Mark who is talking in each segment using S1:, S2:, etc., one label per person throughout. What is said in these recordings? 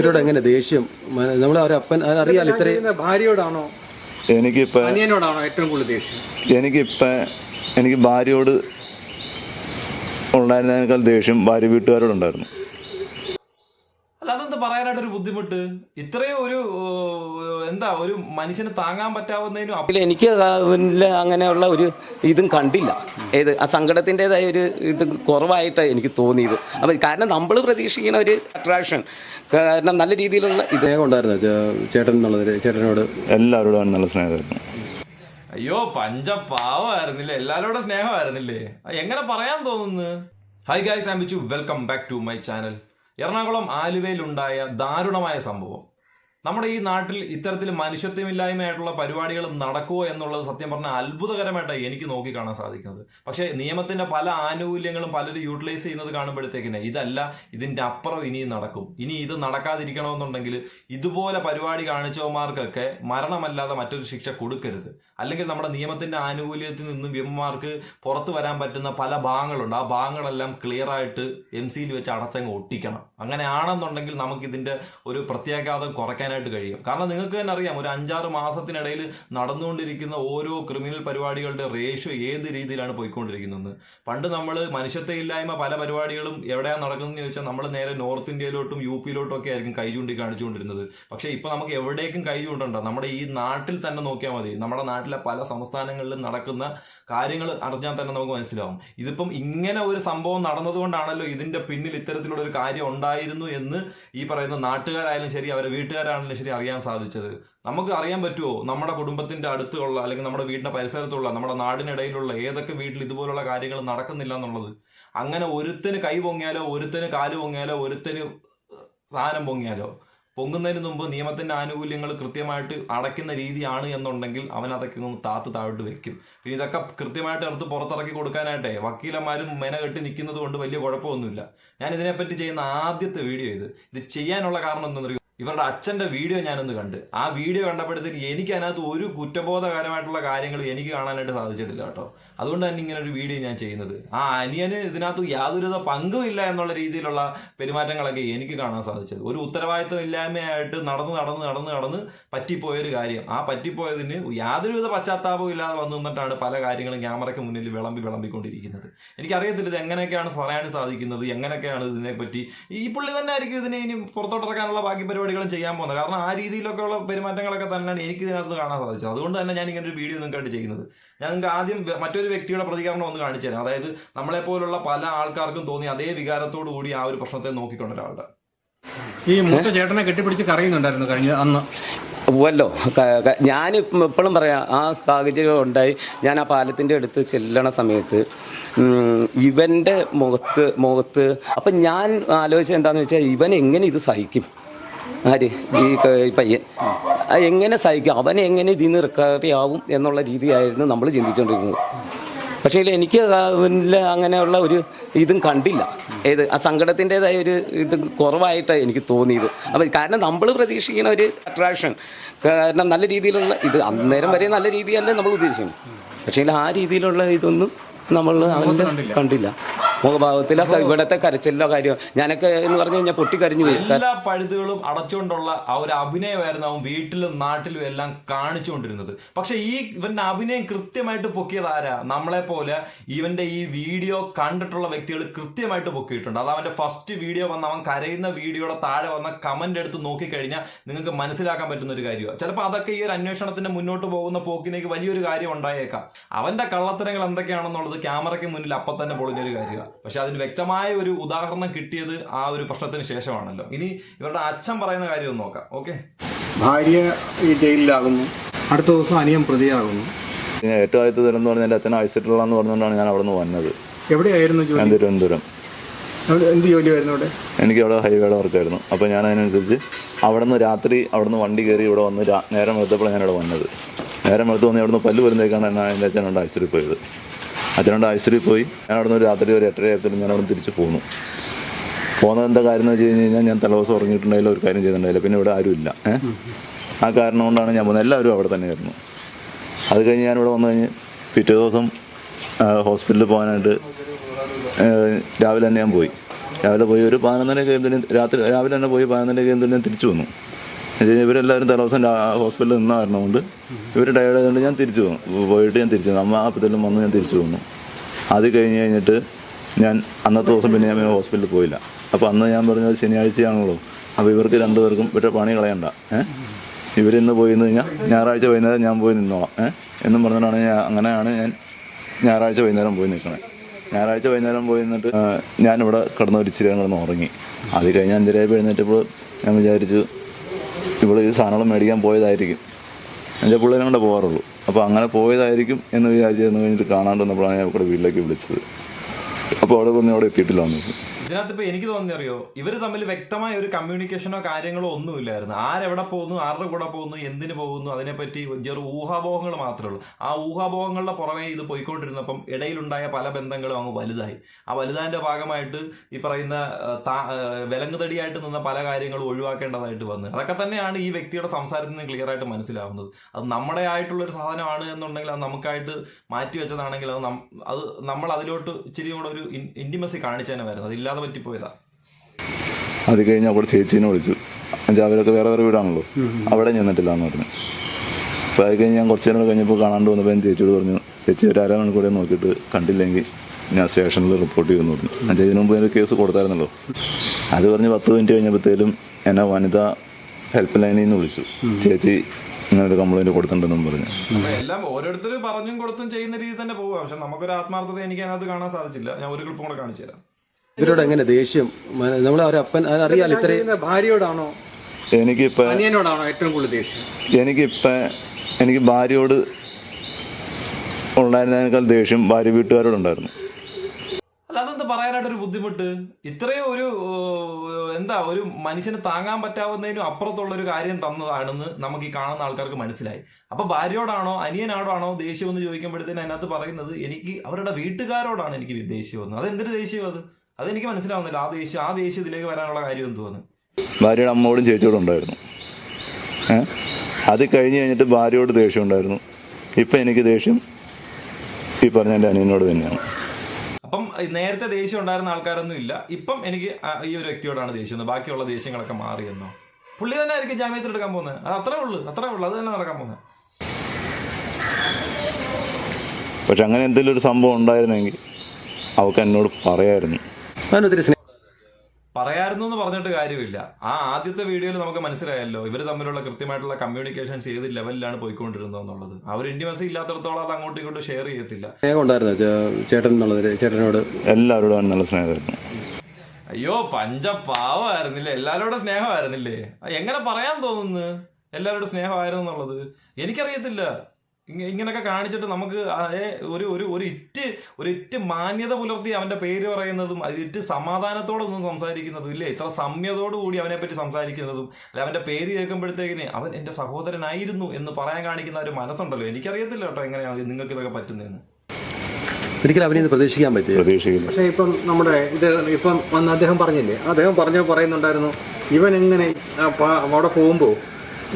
S1: ഇവരോട് എങ്ങനെ ദേഷ്യം? നമ്മൾ അപ്പൻ അറിയാലോ ഇത്ര
S2: ഭാര്യയോടാണോ?
S3: എനിക്കിപ്പോ
S2: അനിയനോടാണോ ഏറ്റവും കൂടുതൽ ദേഷ്യം?
S3: എനിക്കിപ്പോൾ എനിക്ക് ഭാര്യയോട് ഉണ്ടായിരുന്നതിനേക്കാൾ ദേഷ്യം ഭാര്യ വീട്ടുകാരോടുണ്ടായിരുന്നു
S4: അല്ല അതെന്താ പറയാനായിട്ട് ഒരു ബുദ്ധിമുട്ട്? ഇത്രയും ഒരു എന്താ ഒരു മനുഷ്യന് താങ്ങാൻ പറ്റാവുന്നതിനും അപ്പ-
S5: എനിക്ക് അങ്ങനെയുള്ള ഒരു ഇതും കണ്ടില്ല. ഏത് ആ സങ്കടത്തിന്റെതായ ഒരു ഇത് കുറവായിട്ട് എനിക്ക് തോന്നിയത്. അപ്പം കാരണം നമ്മൾ പ്രതീക്ഷിക്കുന്ന ഒരു അട്രാക്ഷൻ കാരണം നല്ല രീതിയിലുള്ള ഇതേ.
S1: ഉണ്ടായിരുന്നു? ചേട്ടൻ എന്നുള്ളത് ചേട്ടനോട്?
S3: എല്ലാവരോടും നല്ല സ്നേഹമായിരുന്നു.
S4: അയ്യോ പഞ്ചപാവായിരുന്നില്ലേ എല്ലാവരോടും സ്നേഹമായിരുന്നില്ലേ? എങ്ങനെ പറയാൻ തോന്നുന്നു? Hi guys am welcome back to my channel Ernakulam ആലുവയിലുണ്ടായ ദാരുണമായ സംഭവം. നമ്മുടെ ഈ നാട്ടിൽ ഇത്തരത്തിൽ മനുഷ്യത്വമില്ലായ്മയായിട്ടുള്ള പരിപാടികൾ നടക്കുമോ എന്നുള്ളത് സത്യം പറഞ്ഞാൽ അത്ഭുതകരമായിട്ടാണ് എനിക്ക് നോക്കി കാണാൻ സാധിക്കുന്നത്. പക്ഷേ നിയമത്തിന്റെ പല ആനുകൂല്യങ്ങളും പലരും യൂട്ടിലൈസ് ചെയ്യുന്നത് കാണുമ്പോഴത്തേക്കിന് ഇതല്ല ഇതിന്റെ അപ്പുറം ഇനിയും നടക്കും. ഇനി ഇത് നടക്കാതിരിക്കണമെന്നുണ്ടെങ്കിൽ ഇതുപോലെ പരിപാടി കാണിച്ചവന്മാർക്കൊക്കെ മരണമല്ലാതെ മറ്റൊരു ശിക്ഷ കൊടുക്കരുത്. അല്ലെങ്കിൽ നമ്മുടെ നിയമത്തിന്റെ ആനുകൂല്യത്തിൽ നിന്നും വ്യമ്മമാർക്ക് പുറത്തു വരാൻ പറ്റുന്ന പല ഭാഗങ്ങളുണ്ട്. ആ ഭാഗങ്ങളെല്ലാം ക്ലിയർ ആയിട്ട് എം സിയിൽ വെച്ച് അടച്ചങ്ങ് ഒട്ടിക്കണം. അങ്ങനെയാണെന്നുണ്ടെങ്കിൽ നമുക്ക് ഇതിന്റെ ഒരു പ്രത്യാഘാതം കുറയ്ക്കാനായിട്ട് കഴിയും. കാരണം നിങ്ങൾക്ക് തന്നെ അറിയാം ഒരു അഞ്ചാറ് മാസത്തിനിടയിൽ നടന്നുകൊണ്ടിരിക്കുന്ന ഓരോ ക്രിമിനൽ പരിപാടികളുടെ റേഷ്യോ ഏത് രീതിയിലാണ് പോയിക്കൊണ്ടിരിക്കുന്നത്? പണ്ട് നമ്മൾ മനുഷ്യത്വമില്ലായ്മ പല പരിപാടികളും എവിടെയാണ് നടക്കുന്നതെന്ന് ചോദിച്ചാൽ നമ്മൾ നേരെ നോർത്ത് ഇന്ത്യയിലോട്ടും യു പിയിലോട്ടും ഒക്കെ ആയിരിക്കും കൈ ചൂണ്ടി കാണിച്ചുകൊണ്ടിരുന്നത് പക്ഷേ ഇപ്പൊ നമുക്ക് എവിടേക്കും കൈ ചൂണ്ടണ്ട. നമ്മുടെ ഈ നാട്ടിൽ തന്നെ നോക്കിയാൽ മതി. നമ്മുടെ നാട്ടിലെ പല സംസ്ഥാനങ്ങളിലും നടക്കുന്ന കാര്യങ്ങൾ അറിഞ്ഞാൽ തന്നെ നമുക്ക് മനസ്സിലാവും. ഇതിപ്പം ഇങ്ങനെ ഒരു സംഭവം നടന്നതുകൊണ്ടാണല്ലോ ഇതിന്റെ പിന്നിൽ ഇത്തരത്തിലുള്ള ഒരു കാര്യം ഉണ്ടായിരുന്നു എന്ന് ഈ പറയുന്ന നാട്ടുകാരായാലും ശരി അവരെ വീട്ടുകാരാണെങ്കിലും ശരി അറിയാൻ സാധിച്ചത്. നമുക്ക് അറിയാൻ പറ്റുമോ നമ്മുടെ കുടുംബത്തിന്റെ അടുത്തുള്ള അല്ലെങ്കിൽ നമ്മുടെ വീടിന്റെ പരിസരത്തുള്ള നമ്മുടെ നാടിനിടയിലുള്ള ഏതൊക്കെ വീട്ടിൽ ഇതുപോലുള്ള കാര്യങ്ങൾ നടക്കുന്നില്ല എന്നുള്ളത്. അങ്ങനെ ഒരുത്തന് കൈ പൊങ്ങിയാലോ ഒരുത്തന് കാൽ പൊങ്ങിയാലോ ഒരുത്തന് സാധനം പൊങ്ങിയാലോ പൊങ്ങുന്നതിന് മുമ്പ് നിയമത്തിന്റെ ആനുകൂല്യങ്ങൾ കൃത്യമായിട്ട് അടയ്ക്കുന്ന രീതിയാണ് എന്നുണ്ടെങ്കിൽ അവൻ അതൊക്കെ ഒന്ന് താത്ത് താഴോട്ട് വെക്കും. പിന്നെ ഇതൊക്കെ കൃത്യമായിട്ട് എടുത്ത് പുറത്തിറക്കി കൊടുക്കാനായിട്ടേ വക്കീലന്മാരും മെന കെട്ടി നിൽക്കുന്നത് കൊണ്ട് വലിയ കുഴപ്പമൊന്നുമില്ല. ഞാൻ ഇതിനെപ്പറ്റി ചെയ്യുന്ന ആദ്യത്തെ വീഡിയോ ഇത്. ഇത് ചെയ്യാനുള്ള കാരണം എന്താണെന്നറിയോ? ഇവരുടെ അച്ഛന്റെ വീഡിയോ ഞാനൊന്ന് കണ്ട്. ആ വീഡിയോ കണ്ടപ്പോഴത്തേക്ക് എനിക്ക് അതിനകത്ത് ഒരു കുറ്റബോധകരമായിട്ടുള്ള കാര്യങ്ങൾ എനിക്ക് കാണാനായിട്ട് സാധിച്ചിട്ടില്ല കേട്ടോ. അതുകൊണ്ട് തന്നെ ഇങ്ങനെ ഒരു വീഡിയോ ഞാൻ ചെയ്യുന്നത്. ആ അനിയന് ഇതിനകത്ത് യാതൊരുവിധ പങ്കുമില്ല എന്നുള്ള രീതിയിലുള്ള പെരുമാറ്റങ്ങളൊക്കെ എനിക്ക് കാണാൻ സാധിച്ചത്. ഒരു ഉത്തരവാദിത്വം ഇല്ലായ്മയായിട്ട് നടന്ന് നടന്ന് നടന്ന് നടന്ന് പറ്റിപ്പോയൊരു കാര്യം. ആ പറ്റിപ്പോയതിന് യാതൊരുവിധ പശ്ചാത്താപവും ഇല്ലാതെ വന്നു നിന്നിട്ടാണ് പല കാര്യങ്ങളും ക്യാമറയ്ക്ക് മുന്നിൽ വിളമ്പി വിളമ്പിക്കൊണ്ടിരിക്കുന്നത്. എനിക്കറിയത്തില്ല ഇത് എങ്ങനെയൊക്കെയാണ് പറയാൻ സാധിക്കുന്നത് എങ്ങനെയൊക്കെയാണ് ഇതിനെപ്പറ്റി. ഈ പുള്ളി തന്നെ ആയിരിക്കും ഇതിനെ ഇനി പുറത്തോട്ടിറക്കാനുള്ള ബാക്കി പരിപാടികളും ചെയ്യാൻ പോകുന്നത്. കാരണം ആ രീതിയിലൊക്കെ ഉള്ള പെരുമാറ്റങ്ങളൊക്കെ തന്നെയാണ് എനിക്ക് ഇതിനകത്ത് കാണാൻ സാധിച്ചത്. അതുകൊണ്ട് തന്നെ ഞാൻ ഇങ്ങനെ ഒരു വീഡിയോ നിങ്ങൾക്കായിട്ട് ചെയ്യുന്നത്. ഞാൻ നിങ്ങൾക്ക് ആദ്യം മറ്റൊരു വ്യക്തിയുടെ പ്രതികരണം ഒന്ന് കാണിച്ചു തരാം. അതായത് നമ്മളെ പോലുള്ള പല ആൾക്കാർക്കും തോന്നി അതേ വികാരത്തോടു കൂടി ആ ഒരു പ്രശ്നത്തെ നോക്കിക്കൊണ്ട ഒരാളുടെ.
S2: ഈ മൂത്ത ചേട്ടനെ കെട്ടിപ്പിടിച്ച് കറയുന്നുണ്ടായിരുന്നു കഴിഞ്ഞ അന്ന്.
S5: വല്ലോ ഞാൻ എപ്പോഴും പറയാം ആ സാഹചര്യം ഉണ്ടായി. ഞാൻ ആ പാലത്തിന്റെ അടുത്ത് ചെല്ലണ സമയത്ത് ഇവന്റെ മുഖത്ത് മുഖത്ത്. അപ്പം ഞാൻ ആലോചിച്ചത് എന്താണെന്ന് വെച്ചാൽ ഇവൻ എങ്ങനെ ഇത് സഹിക്കും? ആര്? ഈ പയ്യൻ. എങ്ങനെ സഹിക്കും? അവൻ എങ്ങനെ ഇതിൽ നിന്ന് റിക്കവറി ആവും എന്നുള്ള രീതിയായിരുന്നു നമ്മൾ ചിന്തിച്ചുകൊണ്ടിരുന്നത് പക്ഷേ എനിക്ക് അങ്ങനെയുള്ള ഒരു ഇതും കണ്ടില്ല. ഏത് ആ സങ്കടത്തിന്റെതായ ഒരു ഇത് കുറവായിട്ട് എനിക്ക് തോന്നിയത്. അപ്പം കാരണം നമ്മൾ പ്രതീക്ഷിക്കുന്ന ഒരു അട്രാക്ഷൻ കാരണം നല്ല രീതിയിലുള്ള ഇത് അന്നേരം വരെ നല്ല രീതിയല്ലേ നമ്മൾ ഉദ്ദേശിക്കുന്നത് പക്ഷേ ആ രീതിയിലുള്ള ഇതൊന്നും നമ്മൾ അവന്റെ കണ്ടില്ല. മുഖഭാവത്തിലോ ഇവിടത്തെ കരച്ചിലോ കാര്യം. ഞാനൊക്കെ എന്ന് പറഞ്ഞു കഴിഞ്ഞാൽ പൊട്ടിക്കരഞ്ഞു പോയി.
S4: എല്ലാ പഴുതുകളും അടച്ചുകൊണ്ടുള്ള ആ ഒരു അഭിനയമായിരുന്നു അവൻ വീട്ടിലും നാട്ടിലും എല്ലാം കാണിച്ചുകൊണ്ടിരുന്നത്. പക്ഷെ ഈ ഇവന്റെ അഭിനയം കൃത്യമായിട്ട് പൊക്കിയത് ആരാ? നമ്മളെ പോലെ ഇവന്റെ ഈ വീഡിയോ കണ്ടിട്ടുള്ള വ്യക്തികൾ കൃത്യമായിട്ട് പൊക്കിയിട്ടുണ്ട്. അത് അവന്റെ ഫസ്റ്റ് വീഡിയോ വന്ന അവൻ കരയുന്ന വീഡിയോയുടെ താഴെ വന്ന കമന്റ് എടുത്ത് നോക്കിക്കഴിഞ്ഞാൽ നിങ്ങൾക്ക് മനസ്സിലാക്കാൻ പറ്റുന്ന ഒരു കാര്യമാണ് ചിലപ്പോൾ അതൊക്കെ ഈ ഒരു അന്വേഷണത്തിന്റെ മുന്നോട്ട് പോകുന്ന പോക്കിനേക്ക് വലിയൊരു കാര്യം ഉണ്ടായേക്കാം. അവന്റെ കള്ളത്തരങ്ങൾ എന്തൊക്കെയാണെന്നുള്ളത് ക്യാമറയ്ക്ക് മുന്നിൽ അപ്പം തന്നെ പൊളിഞ്ഞൊരു കാര്യമാണ് പക്ഷെ അതിന് വ്യക്തമായ ഒരു ഉദാഹരണം കിട്ടിയത് ആ ഒരു പ്രശ്നത്തിന് ശേഷമാണല്ലോ. ഇനി ഇവരുടെ അച്ഛൻ പറയുന്ന കാര്യം ഒന്ന് നോക്കാം. ഓക്കെ?
S2: ഭാര്യ ഈ ജയിലിലാകുന്നു. അടുത്ത ദിവസം അനിയൻ പ്രതിയാകുന്നു.
S3: ഏറ്റവും ആദ്യത്തെ ദുരന്തം പറഞ്ഞാൽ എന്റെ അച്ഛൻ അയച്ചിട്ടുള്ളതെന്ന് പറഞ്ഞുകൊണ്ടാണ് ഞാൻ അവിടെ നിന്ന് വന്നത്.
S2: എവിടെയായിരുന്നു
S3: ഞാൻ
S2: ജോലി?
S3: തിരുവനന്തപുരം.
S2: എന്ത് ജോലിയായിരുന്നു അവിടെ?
S3: എനിക്ക് അവിടെ ഹൈവേയുടെ വർക്കായിരുന്നു. അപ്പോൾ ഞാൻ അതിനനുസരിച്ച് അവിടെ നിന്ന് രാത്രി അവിടെ നിന്ന് വണ്ടി കയറി ഇവിടെ വന്ന് രാ- നേരം വെളുത്തപ്പോഴാണ് ഞാൻ ഇവിടെ വന്നത്. നേരം വെളുത്ത് വന്ന് അവിടെ നിന്ന് പല്ല് വരുന്നേക്കാണ് ഞാൻ എന്റെ അച്ഛനോട് അയച്ചിട്ട് പോയത്. അച്ഛനോട് ആശുപത്രി പോയി. ഞാൻ അവിടെ നിന്ന് രാത്രി ഒരു എട്ടര ആയപ്പോൾ ഞാൻ അവിടെ തിരിച്ച് പോന്നു. പോകുന്നത് എന്താ കാര്യം എന്ന് വെച്ച് കഴിഞ്ഞ് കഴിഞ്ഞാൽ ഞാൻ തലേദിവസം ഉറങ്ങിയിട്ടുണ്ടായില്ല ഒരു കാര്യം ചെയ്തിട്ടുണ്ടായില്ല. പിന്നെ ഇവിടെ ആരുമില്ല. ആ കാരണം കൊണ്ടാണ് ഞാൻ പോകുന്നത്. എല്ലാവരും അവിടെ തന്നെയായിരുന്നു. അത് കഴിഞ്ഞ് ഞാനിവിടെ വന്നു കഴിഞ്ഞ് പിറ്റേ ദിവസം ഹോസ്പിറ്റലിൽ പോകാനായിട്ട് രാവിലെ തന്നെ ഞാൻ പോയി. രാവിലെ പോയി ഒരു പതിനൊന്നര കഴിയുമ്പോൾ രാത്രി രാവിലെ തന്നെ പോയി പതിനൊന്നര കഴിയുമ്പോൾ ഞാൻ തിരിച്ചു വന്നു. ഇവരെല്ലാവരും തലേദിവസം ഹോസ്പിറ്റലിൽ നിന്ന കാരണം കൊണ്ട് ഇവർ ടയർഡ് ആയതുകൊണ്ട് ഞാൻ തിരിച്ചു പോകും പോയിട്ട് ഞാൻ തിരിച്ചു പോകും അമ്മ അപ്പത്തെല്ലാം വന്ന് ഞാൻ തിരിച്ചു പോകുന്നു അത് കഴിഞ്ഞ് കഴിഞ്ഞിട്ട് ഞാൻ അന്നത്തെ ദിവസം പിന്നെ ഞാൻ ഹോസ്പിറ്റലിൽ പോയില്ല. അപ്പോൾ അന്ന് ഞാൻ പറഞ്ഞത് ശനിയാഴ്ചയാണല്ലോ. അപ്പോൾ ഇവർക്ക് രണ്ടുപേർക്കും ഇവരുടെ പണി കളയണ്ട. ഏഹ് ഇവരിന്ന് പോയി നിന്ന് കഴിഞ്ഞാൽ ഞായറാഴ്ച വൈകുന്നേരം ഞാൻ പോയി നിന്നോളാം. ഏഹ് എന്നും പറഞ്ഞിട്ടാണ് ഞാൻ അങ്ങനെയാണ് ഞാൻ ഞായറാഴ്ച വൈകുന്നേരം പോയി നിൽക്കണേ ഞായറാഴ്ച വൈകുന്നേരം പോയി നിന്നിട്ട് ഞാനിവിടെ കിടന്ന് ഒരു കിടന്ന് ഉറങ്ങി. അത് കഴിഞ്ഞ് അഞ്ചരയായപ്പോൾ എഴുന്നേറ്റപ്പോൾ ഞാൻ വിചാരിച്ചു ഇവിടെ ഈ സാധനങ്ങൾ മേടിക്കാൻ പോയതായിരിക്കും. എന്റെ പിള്ളേരും കൊണ്ട് പോകാറുള്ളൂ അപ്പോൾ അങ്ങനെ പോയതായിരിക്കും എന്ന് വിചാരിച്ച് ചെന്ന് കഴിഞ്ഞിട്ട് കാണാണ്ട് വന്നപ്പോഴാണ് ഞാൻ ഇവിടെ വീട്ടിലേക്ക് വിളിച്ചത്. അപ്പോൾ അവിടെ വന്ന് അവിടെ എത്തിയിട്ടില്ല എന്ന്
S4: ഇതിനകത്ത് ഇപ്പൊ എനിക്ക് തോന്നി അറിയോ? ഇവർ തമ്മിൽ വ്യക്തമായ ഒരു കമ്മ്യൂണിക്കേഷനോ കാര്യങ്ങളോ ഒന്നും ഒന്നുമില്ലായിരുന്നു. ആരെവിടെ പോകുന്നു ആരുടെ കൂടെ പോകുന്നു എന്തിനു പോകുന്നു അതിനെപ്പറ്റി ചെറു ഊഹാപോഹങ്ങൾ മാത്രമേ ഉള്ളൂ. ആ ഊഹാപോഹങ്ങളുടെ പുറമേ ഇത് പോയിക്കൊണ്ടിരുന്നപ്പം ഇടയിലുണ്ടായ പല ബന്ധങ്ങളും അങ്ങ് വലുതായി. ആ വലുതാന്റെ ഭാഗമായിട്ട് ഈ പറയുന്ന വിലങ്ങുതടിയായിട്ട് നിന്ന പല കാര്യങ്ങളും ഒഴിവാക്കേണ്ടതായിട്ട് വന്നു. അതൊക്കെ തന്നെയാണ് ഈ വ്യക്തിയുടെ സംസാരത്തിൽ നിന്ന് ക്ലിയർ ആയിട്ട് മനസ്സിലാവുന്നത്. അത് നമ്മുടെ ആയിട്ടുള്ള ഒരു സാധനമാണ് എന്നുണ്ടെങ്കിൽ അത് നമുക്കായിട്ട് മാറ്റി വെച്ചതാണെങ്കിൽ അത് അത് നമ്മൾ അതിലോട്ട് ഇച്ചിരി കൂടെ ഒരു ഇന്റിമസി കാണിച്ചു തന്നെ വരുന്നത്. പറ്റിപ്പോയതാ.
S3: അത് കഴിഞ്ഞ് അവിടെ ചേച്ചീനെ വിളിച്ചു. അഞ്ചാ അവരൊക്കെ വേറെ വേറെ വീടാണല്ലോ. അവിടെ ചെന്നിട്ടില്ല എന്ന് പറഞ്ഞു. അപ്പോൾ അത് കഴിഞ്ഞ് ഞാൻ കുറച്ച് നേരം കഴിഞ്ഞപ്പോൾ കാണാണ്ട് വന്നപ്പോൾ ഞാൻ ചേച്ചിയോട് പറഞ്ഞു ചേച്ചി ഒരു അര മണിക്കൂടെ നോക്കിയിട്ട് കണ്ടില്ലെങ്കിൽ ഞാൻ സ്റ്റേഷനിൽ റിപ്പോർട്ട് ചെയ്യുമെന്ന് പറഞ്ഞു. എന്നുവെച്ചാൽ ഇതിനു മുമ്പ് ഒരു കേസ് കൊടുത്തായിരുന്നല്ലോ. അത് പറഞ്ഞ് പത്ത് മിനിറ്റ് കഴിഞ്ഞപ്പോഴത്തേലും എന്നെ വനിതാ ഹെൽപ്പ് ലൈനിൽ നിന്ന് വിളിച്ചു. ചേച്ചി ഇങ്ങനൊരു ഒരു കംപ്ലൈന്റ് കൊടുത്തിട്ടുണ്ടെന്നും പറഞ്ഞു.
S4: എല്ലാം ഓരോരുത്തർ പറഞ്ഞും കൊടുത്തും ചെയ്യുന്ന രീതി തന്നെ പോവുക പക്ഷെ നമുക്കൊരു ആത്മാർത്ഥത എനിക്ക് അതിനകത്ത് കാണാൻ സാധിച്ചില്ല. ഞാൻ ഒരു ക്ലിപ്പും കൂടെ കാണിച്ചു തരാം.
S1: ഇവരോട് എങ്ങനെ ദേഷ്യം? നമ്മൾ അവരപ്പൻ അപ്പൻ അറിയാലോ
S2: ഇത്ര ഭാര്യയോടാണോ?
S3: എനിക്കിപ്പോൾ
S2: അനിയനോടാണോ ഏറ്റവും കൂടുതൽ ദേഷ്യം?
S3: എനിക്കിപ്പം എനിക്ക് ഭാര്യയോട് ഉണ്ടായിരുന്നതിനേക്കാൾ ദേഷ്യം ഭാര്യ വീട്ടുകാരോടുണ്ടായിരുന്നു
S4: അല്ല പറയാനായിട്ട് ഒരു ബുദ്ധിമുട്ട്? ഇത്രയും ഒരു എന്താ ഒരു മനുഷ്യന് താങ്ങാൻ പറ്റാവുന്നതിനും അപ്പുറത്തുള്ള ഒരു കാര്യം തന്നതാണെന്ന് നമുക്ക് ഈ കാണുന്ന ആൾക്കാർക്ക് മനസ്സിലായി. അപ്പൊ ഭാര്യയോടാണോ അനിയനോടാണോ ദേഷ്യം എന്ന് ചോദിക്കുമ്പോഴത്തേന് അതിനകത്ത് പറയുന്നത് എനിക്ക് അവരുടെ വീട്ടുകാരോടാണ് എനിക്ക് ദേഷ്യം എന്ന് അതെന്തൊരു ദേഷ്യം അത്? അതെനിക്ക് മനസ്സിലാവുന്നില്ല. ആ ദേഷ്യം ആ ദേഷ്യം ഇതിലേക്ക് വരാനുള്ള കാര്യം എന്തുവന്ന്?
S3: ഭാര്യയുടെ അമ്മയോടും ചേച്ചിയോടും ഉണ്ടായിരുന്നു. അത് കഴിഞ്ഞ് കഴിഞ്ഞിട്ട് ഭാര്യയോട് ദേഷ്യം ഉണ്ടായിരുന്നു. ഇപ്പം എനിക്ക് ദേഷ്യം ഈ പറഞ്ഞ എന്റെ അനിയനോട് തന്നെയാണ്.
S4: അപ്പം നേരത്തെ ദേഷ്യം ഉണ്ടായിരുന്ന ആൾക്കാരൊന്നും ഇല്ല. ഇപ്പം എനിക്ക് ഈ ഒരു വ്യക്തിയോടാണ് ദേഷ്യം ബാക്കിയുള്ള ദേഷ്യങ്ങളൊക്കെ മാറിയെന്നോ പുള്ളി തന്നെ ആയിരിക്കും ജാമ്യത്തിൽ എടുക്കാൻ പോകുന്നത്. അത് അത്രേ ഉള്ളൂ. അത്രേ ഉള്ളൂ. അത് തന്നെ നടക്കാൻ പോകുന്നത്.
S3: പക്ഷെ അങ്ങനെ എന്തെങ്കിലും ഒരു സംഭവം ഉണ്ടായിരുന്നെങ്കിൽ അവൾക്ക് എന്നോട് പറയായിരുന്നു.
S1: അവനൊത്തിരി സ്നേഹം
S4: പറയായിരുന്നു എന്ന് പറഞ്ഞിട്ട് കാര്യമില്ല. ആ ആദ്യത്തെ വീഡിയോയിൽ നമുക്ക് മനസ്സിലായല്ലോ ഇവർ തമ്മിലുള്ള കൃത്യമായിട്ടുള്ള കമ്മ്യൂണിക്കേഷൻസ് ഏത് ലെവലിലാണ് പോയിക്കൊണ്ടിരുന്നത് എന്നുള്ളത് അവർ ഇന്റിമസി ഇല്ലാത്തടത്തോളം അത് അങ്ങോട്ടും ഇങ്ങോട്ടും ഷെയർ ചെയ്യത്തില്ല.
S1: സ്നേഹം ഉണ്ടായിരുന്നു? ചേട്ടൻ എന്നുള്ളതിൽ ചേട്ടനോട്.
S3: എല്ലാവരോടും നല്ല സ്നേഹമായിരുന്നു.
S4: അയ്യോ പഞ്ചപാവമായിരുന്നില്ലേ? എല്ലാവരോടും സ്നേഹമായിരുന്നില്ലേ? എങ്ങനെ പറയാൻ തോന്നുന്നു? എല്ലാവരോടും സ്നേഹമായിരുന്നു എന്നുള്ളത് എനിക്കറിയത്തില്ല. ഇങ്ങ- ഇങ്ങനൊക്കെ കാണിച്ചിട്ട് നമുക്ക് ഒരു ഒരു ഒരു ഇറ്റ് ഒരു ഇറ്റ് മാന്യത പുലർത്തി അവന്റെ പേര് പറയുന്നതും അത് ഇറ്റ് സമാധാനത്തോടെ ഒന്നും സംസാരിക്കുന്നതും ഇല്ലേ? ഇത്ര കൂടി അവനെ പറ്റി സംസാരിക്കുന്നതും അല്ലെ അവന്റെ പേര് കേൾക്കുമ്പോഴത്തേക്കിന് അവൻ എന്റെ സഹോദരനായിരുന്നു എന്ന് പറയാൻ കാണിക്കുന്ന ഒരു മനസ്സുണ്ടല്ലോ. എനിക്കറിയത്തില്ല കേട്ടോ എങ്ങനെയാണ് നിങ്ങൾക്ക് ഇതൊക്കെ പറ്റുന്നതെന്ന്.
S1: ഒരിക്കലും അവനെ പ്രതീക്ഷിക്കാൻ പറ്റും
S3: പ്രതീക്ഷിക്കില്ല.
S2: പക്ഷേ ഇപ്പം നമ്മുടെ ഇത് ഇപ്പം വന്ന് അദ്ദേഹം പറഞ്ഞില്ലേ? അദ്ദേഹം പറഞ്ഞു പറയുന്നുണ്ടായിരുന്നു ഇവൻ എങ്ങനെ അവിടെ പോകുമ്പോൾ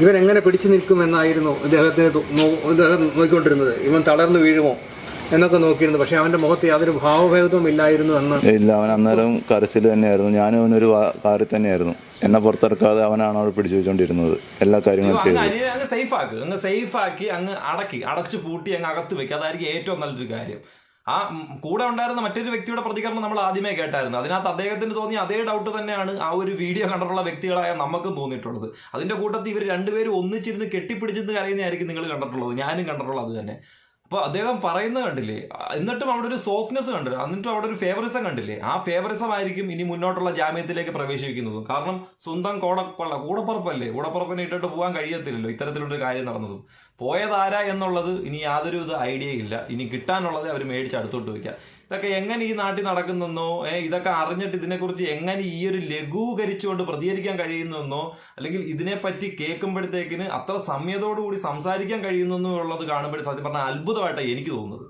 S2: ഇവൻ എങ്ങനെ പിടിച്ചു നിൽക്കുമെന്നായിരുന്നു ഇദ്ദേഹത്തിന് ഇദ്ദേഹം നോക്കിക്കൊണ്ടിരുന്നത്. ഇവൻ തളർന്നു വീഴുമോ എന്നൊക്കെ നോക്കിയിരുന്നു. പക്ഷെ അവന്റെ മുഖത്ത് യാതൊരു ഭാവഭേദവും ഇല്ലായിരുന്നു എന്ന്
S3: ഇല്ല അവൻ അന്നേരം കരച്ചിൽ തന്നെയായിരുന്നു. ഞാനും അവനൊരു കാറിൽ തന്നെയായിരുന്നു. എന്നെ പുറത്തിറക്കാതെ അവനാണ് അവിടെ പിടിച്ചു വെച്ചോണ്ടിരുന്നത്. എല്ലാ കാര്യങ്ങളും
S4: ചെയ്തു. അങ്ങ് സേഫ് ആക്ക് അങ്ങ് സേഫ് ആക്കി അങ്ങ് അടക്കി അടച്ചു പൂട്ടി അങ്ങ് അകത്ത് വെക്കുക അതായിരിക്കും ഏറ്റവും നല്ലൊരു കാര്യം. ആ കൂടെ ഉണ്ടായിരുന്ന മറ്റൊരു വ്യക്തിയുടെ പ്രതികരണം നമ്മൾ ആദ്യമേ കേട്ടായിരുന്നു. അതിനകത്ത് അദ്ദേഹത്തിന് തോന്നിയ അതേ ഡൗട്ട് തന്നെയാണ് ആ ഒരു വീഡിയോ കണ്ടിട്ടുള്ള വ്യക്തികളായ നമുക്കും തോന്നിയിട്ടുള്ളത്. അതിന്റെ കൂട്ടത്തിൽ ഇവർ രണ്ടുപേരും ഒന്നിച്ചിരുന്ന് കെട്ടിപ്പിടിച്ചിരുന്ന് കരയുന്നതായിരിക്കും നിങ്ങൾ കണ്ടിട്ടുള്ളത്. ഞാനും കണ്ടിട്ടുള്ളത് തന്നെ. അപ്പോൾ അദ്ദേഹം പറയുന്നത് കണ്ടില്ലേ? എന്നിട്ടും അവിടെ ഒരു സോഫ്റ്റ്നെസ് കണ്ടില്ല എന്നിട്ടും അവിടെ ഒരു ഫേവറിസം കണ്ടില്ലേ? ആ ഫേവറിസം ആയിരിക്കും ഇനി മുന്നോട്ടുള്ള ജാമ്യത്തിലേക്ക് പ്രവേശിക്കുന്നതും കാരണം സ്വന്തം കോട കൊള്ള കൂടപ്പുറപ്പല്ലേ? കൂടപ്പുറപ്പിനെ ഇട്ടിട്ട് പോകാൻ കഴിയത്തില്ലല്ലോ ഇത്തരത്തിലൊരു കാര്യം നടന്നതും. പോയതാരാ എന്നുള്ളത് ഇനി യാതൊരു ഇത് ഐഡിയ ഇല്ല. ഇനി കിട്ടാനുള്ളത് അവർ മേടിച്ച് അടുത്തോട്ട് വയ്ക്കുക ഇതൊക്കെ എങ്ങനെ ഈ നാട്ടിൽ നടക്കുന്നെന്നോ ഇതൊക്കെ അറിഞ്ഞിട്ട് ഇതിനെക്കുറിച്ച് എങ്ങനെ ഈ ഒരു ലഘൂകരിച്ചുകൊണ്ട് പ്രതികരിക്കാൻ കഴിയുന്നെന്നോ അല്ലെങ്കിൽ ഇതിനെപ്പറ്റി കേൾക്കുമ്പോഴത്തേക്കിന് അത്ര സമയത്തോടു കൂടി സംസാരിക്കാൻ കഴിയുന്നെന്നോ ഉള്ളത് കാണുമ്പോഴേ സത്യം പറഞ്ഞാൽ അത്ഭുതമായിട്ടാണ് എനിക്ക് തോന്നുന്നത്.